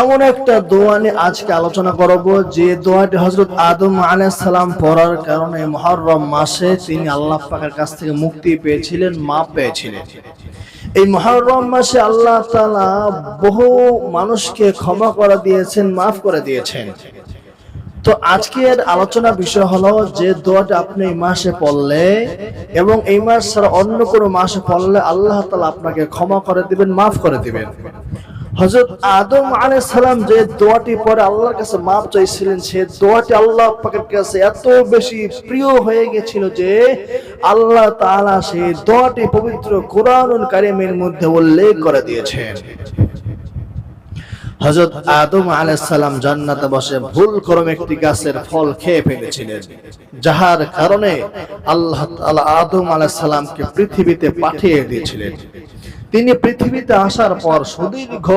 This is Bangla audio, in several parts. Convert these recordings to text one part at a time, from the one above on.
এমন একটা দোয়া নিয়ে আজকে আলোচনা করব, যে দোয়াটি হজরত আদম সালাম পড়ার কারণে মহররম মাসে তিনি আল্লাহ পাকের কাছ থেকে মুক্তি পেয়েছিলেন, মাপ পেয়েছিলেন। এই মহররম মাসে আল্লাহ তাআলা বহু মানুষকে ক্ষমা করে দিয়েছেন, মাফ করে দিয়েছেন। তো আজকের আলোচনা বিষয় হলো যে দোয়াটা আপনি এই মাসে পড়লে এবং এই মাস ছাড়া অন্য কোনো মাসে পড়লে আল্লাহ তালা আপনাকে ক্ষমা করে দিবেন, মাফ করে দিবেন। হযরত আদম আলাইহিস সালাম যে দোয়াটি পরে আল্লাহর কাছে মাপ চাইছিলেন, সে দোয়াটি আল্লাহ পাকের কাছে এত বেশি প্রিয় হয়ে গেছিল যে আল্লাহ তাআলা সেই দোয়াটি পবিত্র কোরআনুল কারীমের মধ্যে উল্লেখ করে দিয়েছেন। হযরত আদম সালাম জান্নাতে বসে ভুল ক্রমে একটি গাছের ফল খেয়ে ফেলেছিলেন, যাহার কারণে আল্লাহ আদম সালামকে পৃথিবীতে পাঠিয়ে দিয়েছিলেন। তিনি পৃথিবীতে আসার পর সুদীর্ঘ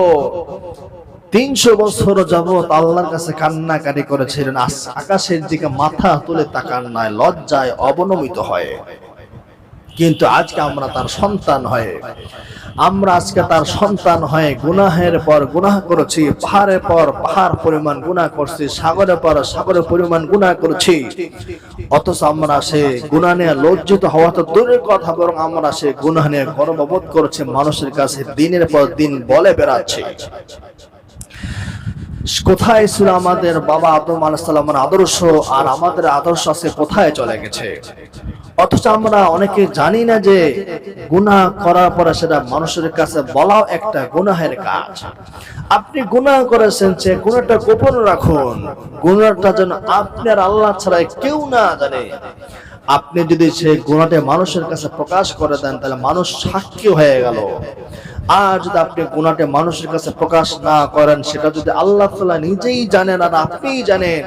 তিনশো বছর যাবৎ আল্লাহর কাছে কান্নাকারি করেছিলেন। আকাশের দিকে মাথা তুলে তাকান কান্নায় লজ্জায় অবনমিত হয়। কিন্তু আজকে আমরা তার সন্তান হয়ে, আমরা আজকে তার সন্তান হয়ে গুনাহের পর গুনাহ করেছি, পাহাড়ের পর পাহাড় পরিমাণ গুনাহ করছি, সাগরের পর সাগরের পরিমাণ গুনাহ করেছি। অথচ আমরা সে গুনাহ নিয়ে লজ্জিত হওয়া তো দূরের কথা, বরং আমরা সে গুনাহ নিয়ে গর্ববোধ করেছি, মানুষের কাছে দিনের পর দিন বলে বেড়াচ্ছি। কোথায় ছিল আমাদের বাবা আদম আলাহিসাল্লামের আদর্শ আর আমাদের আদর্শ আছে কোথায় চলে গেছে? অথচ আমরা অনেকে জানি না যে গুনাহ করার পরে সেটা মানুষের কাছে বলাও একটা গুনাহের কাজ। আপনি গুনাহ করেছেন, সে গুনাহটা গোপন রাখুন। গুনাহটা যেন আপনার আল্লাহ ছাড়া কেউ না জানে। আপনি যদি সেই গুণাটা মানুষের কাছে প্রকাশ করে দেন, তাহলে মানুষ সাক্ষী হয়ে গেল। আর যদি আপনি গুণাটা মানুষের কাছে প্রকাশ না করেন, সেটা যদি আল্লাহ তালা নিজেই জানেন আর আপনিই জানেন,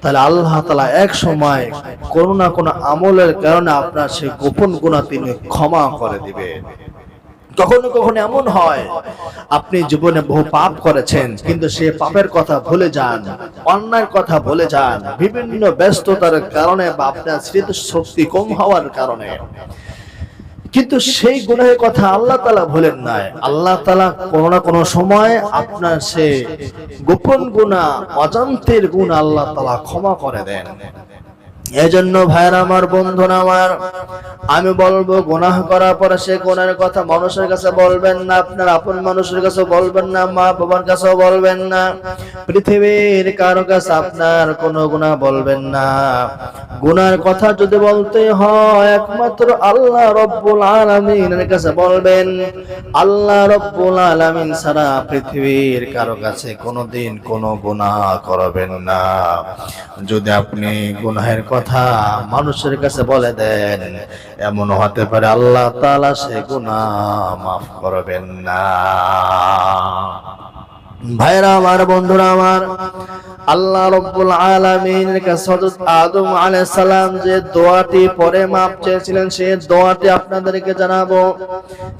তাহলে আল্লাহ তালা এক সময় কোনো না কোনো আমলের কারণে আপনার সেই গোপন গুণা তিনি ক্ষমা করে দিবেন কখনো কখনো এমন হয়, আপনি জীবনে বহু পাপ করেছেন, কিন্তু সে পাপের কথা ভুলে যান, অন্যায়ের কথা ভুলে যান, বিভিন্ন ব্যস্ততার কারণে বা আপনার স্মৃতি শক্তি কম হওয়ার কারণে। কিন্তু সেই গুণের কথা আল্লাহ তালা ভুলেন নাই। আল্লাহ তালা কোনো না কোনো সময় আপনার সে গোপন গুণা অজান্তের গুণ আল্লাহ তালা ক্ষমা করে দেন। এজন্য ভাইরা আমার, বন্ধুরা আমার, আমি বলব, গুনাহ করার পরে সে গুনার কথা মানুষের কাছে বলবেন না, আপনার আপন মানুষের কাছে বলবেন না, মা বাবার কাছেও বলবেন না, পৃথিবীর কারও কাছে আপনার কোনো গুনাহ বলবেন না। গুনার কথা যদি বলতে হয়, একমাত্র আল্লাহ রব্বুল আলামিনের কাছে বলবেন, আল্লাহ রব্বুল আলামিন ছাড়া পৃথিবীর কারও কাছে কোনোদিন কোনো গুনাহ করবেন না। যদি আপনি গুনাহের কথা মানুষের কাছে বলে দেন এমন হতে পারে আল্লাহ তালা সে গুণা মাফ করবেন না। ভাইরা আমার, বন্ধুরা আমার আল্লাহ রব্বুল আলামিনের কাছে হযরত আদম আলাইহিস সালাম যে দোয়াটি পরে মাপ চেয়েছিলেন সেই দোয়াটি আপনাদেরকে জানাব।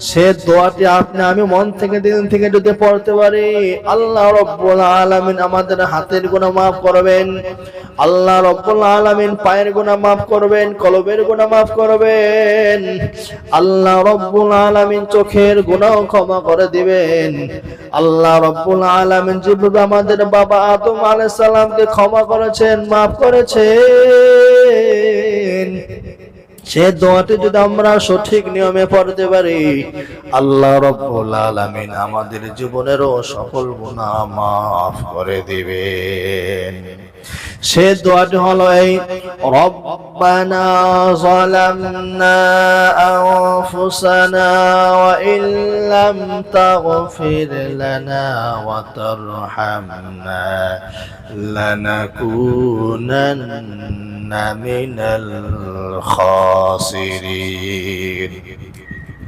সে দোয়াটি আপনি, আমি মন থেকে দিন থেকে যদি পড়তে পারি, আল্লাহ রব্বুল আলামিন আমাদের হাতের গুনাহ মাফ করবেন। আল্লাহ রব্বুল আলামিন পায়ের গুনাহ মাফ করবেন, কলবের গুনাহ মাফ করবেন। আল্লাহ রব্বুল আলামিন চোখের গুনাহ ক্ষমা করে দিবেন। আল্লাহ রব্বুল আলামিন যেভাবে আমাদের বাবা আদম আলাইহিস সালামকে ক্ষমা করেছেন, মাফ করেছেন। সে দোয়াটি যদি আমরা সঠিক নিয়মে পড়তে পারি, আল্লাহ রব্বুল আলামিন আমাদের জীবনেরও সকল গুনাহ মাফ করে দিবেন। সে দোয়াটি হলো এই রব্বানা যালামনা আনফুসানা ওয়া ইল্লাম তাগফির লানা ওয়া তারহামনা লানাকুনান্না মিনাল খাসিরিন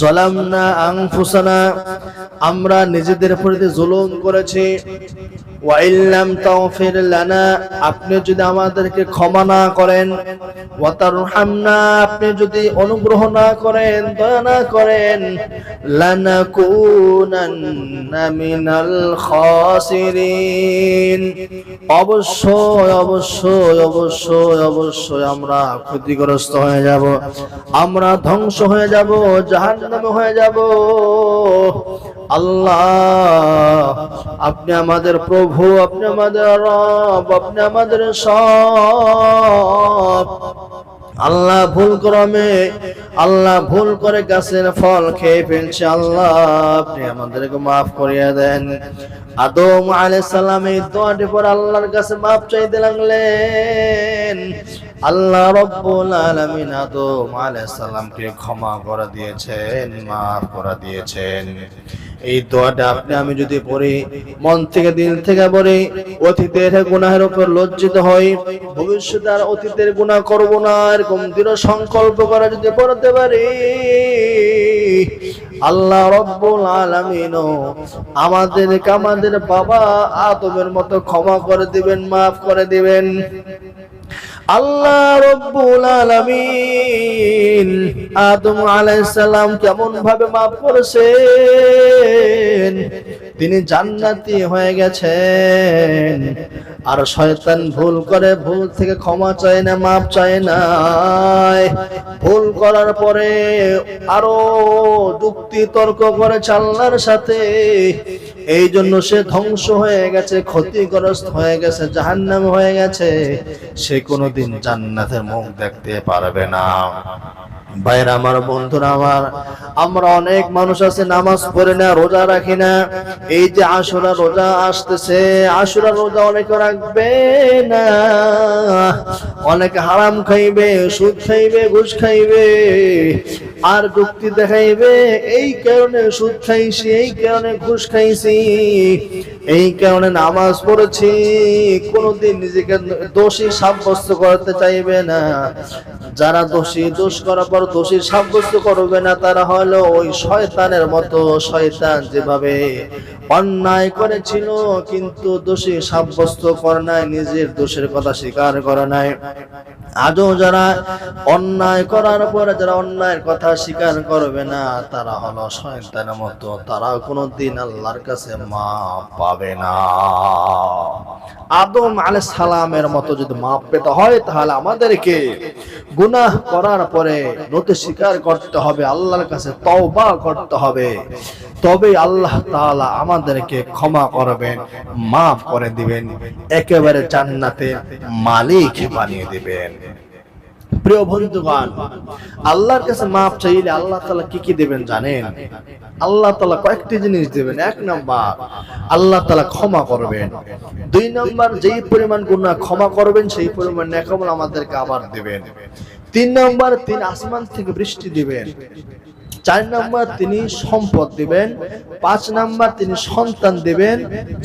জলামনা আংফুসানা আমরা নিজেদের প্রতি জুলুম করেছি। আপনি যদি আমাদেরকে ক্ষমা না করেন আপনি যদি অনুগ্রহ না করেন, দয়া না করেন অবশ্যই অবশ্যই অবশ্যই অবশ্যই আমরা ক্ষতিগ্রস্ত হয়ে যাব, আমরা ধ্বংস হয়ে যাব, জাহান্নামে হয়ে যাব। আল্লাহ, আপনি আমাদের প্রভু, আপনি আমাদের রব, আপনি আমাদের সব। আল্লাহ ভুল ক্রমে, আল্লাহ ভুল করে গাছের ফল খেয়ে ফেলছে, আল্লাহ, আপনি আমাদেরকে মাফ করিয়া দেন। আদম আলাইহিস সালাম এই দোয়াটি পর আল্লাহর কাছে মাফ চাইতে লাগলেন। আল্লাহ রব্বুল আলামিন আদম আলাইহিস সালামকে ক্ষমা করে দিয়েছেন, মাফ করে দিয়েছেন। এই দোয়াটা আপনি আমি যদি পড়ি, মন থেকে, দিল থেকে পড়ি, অতীতের গুনাহের উপর লজ্জিত হই, ভবিষ্যতে আর অতীতের গুনাহ করব না, এরকম দৃঢ় সংকল্প করা যদি পড়তে পারি। আল্লাহ রব্বুল আলামিন আমাদেরকে আমাদের বাবা আদমের মতো ক্ষমা করে দিবেন, মাফ করে দিবেন। আল্লাহ রব্বুল আলামিন আদম আলাইহিস সালাম কেমন ভাবে মাফ করেছেন? তিনি জান্নাতি হয়ে গেছেন। আর শয়তান ভুল করে, ভুল থেকে ক্ষমা চায় না মাপ চায় না। ভুল করার পরে আরও যুক্তি, তর্ক করে আল্লাহর সাথে। এই জন্য সে ধ্বংস হয়ে গেছে, ক্ষতিগ্রস্ত হয়ে গেছে, জাহান্নাম হয়ে গেছে। সে কোনোদিন জান্নাতের মুখ দেখতে পারবে না। ভাইরা আমার বন্ধুরা, আমার, আমরা অনেক মানুষ আছে, নামাজ পড়ে না, রোজা রাখি না। এই যে আশুরা রোজা আসতেছে, আশুরা রোজা অনেকে না। অনেক হারাম খাইবে সুদ খাইবে ঘুষ খাইবে। আর যুক্তি দেখাইবে, এই কারণে সুদ খাইছি, এই কারণে ঘুষ খাইছি, এই কারণে নামাজ পড়েছি। কোনোদিন নিজেকে দোষী সাব্যস্ত করতে চাইবে না। যারা দোষী, দোষ করার পর দোষী সাব্যস্ত করবে না, তারা হলো ওই শয়তানের মতো, শয়তান যেভাবে অন্যায় করেছিল, কিন্তু দোষী সাব্যস্ত করে নাই, নিজের দোষের কথা স্বীকার করে নাই। আজও যারা অন্যায় করার পরে, যারা অন্যায়ের কথা স্বীকার করবে না, তারা হলো শয়তানের মতো তারা কোনোদিন আল্লাহর কাছে মা পাবে না। আদম আলে সালামের মতো যদি মাপ পেতে হয়, তাহলে আমাদেরকে গুনাহ করার পরে নতে স্বীকার করতে হবে, আল্লাহর কাছে তওবা করতে হবে। তবে আল্লাহ তাআলা আমাদেরকে ক্ষমা করবেন, মাফ করে দিবেন, একেবারে জান্নাতে মালিক বানিয়ে দিবেন। প্রিয় বন্ধুগণ, আল্লাহর কাছে মাপ চাইলে আল্লাহ তালা কি কি দেবেন জানেন? আল্লাহ তালা কয়েকটি জিনিস দেবেন। এক নম্বর, আল্লাহ তালা ক্ষমা করবেন। দুই নম্বর, যেই পরিমাণ গুণা ক্ষমা করবেন, সেই পরিমাণ নেকামল আমাদেরকে আবার দেবেন। তিন নম্বর, তিন আসমান থেকে বৃষ্টি দিবেন। চার নাম্বার তিনি সম্পদ দিবেন, পাঁচ নাম্বার তিনি সন্তান দিবেন,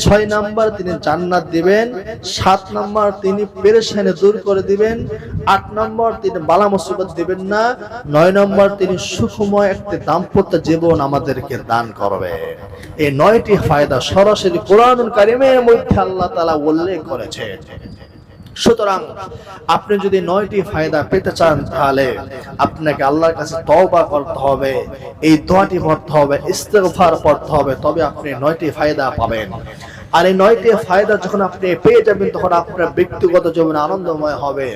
ছয় নাম্বার তিনি জান্নাত দিবেন, সাত নাম্বার তিনি পেরেশানি দূর করে দিবেন, আট নম্বর তিনি বালা মুসিবত দিবেন না, নয় নম্বর তিনি সুখময় একটি দাম্পত্য জীবন আমাদেরকে দান করবে। এই নয়টি ফায়দা সরাসরি কোরআন কারিমের মধ্যে আল্লাহ তালা উল্লেখ করেছে সুতরাং আপনি যদি নয়টি ফায়দা পেতে চান তাহলে আপনাকে আল্লাহর কাছে তওবা করতে হবে। এই দোয়াটি পড়তে হবে, ইস্তেগফার পড়তে হবে, তবে আপনি নয়টি ফায়দা পাবেন। আর এই নয়টি ফায়দা যখন আপনি পেয়ে যাবেন, তখন আপনার ব্যক্তিগত জীবন আনন্দময় হবে,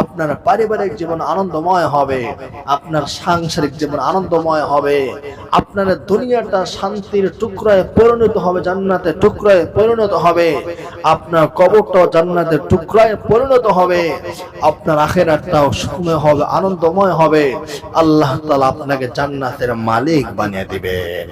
আপনার পারিবারিক জীবন আনন্দময় হবে, আপনার সাংসারিক জীবন আনন্দময় হবে। আপনার দুনিয়াটা শান্তির টুকরায় পরিণত হবে, জান্নাতের টুকরায় পরিণত হবে। আপনার কবরটাও জান্নাতের টুকরায় পরিণত হবে। আপনার আখেরাতটাও সুখময় হবে, আনন্দময় হবে। আল্লাহ তাআলা আপনাকে জান্নাতের মালিক বানিয়ে দিবেন।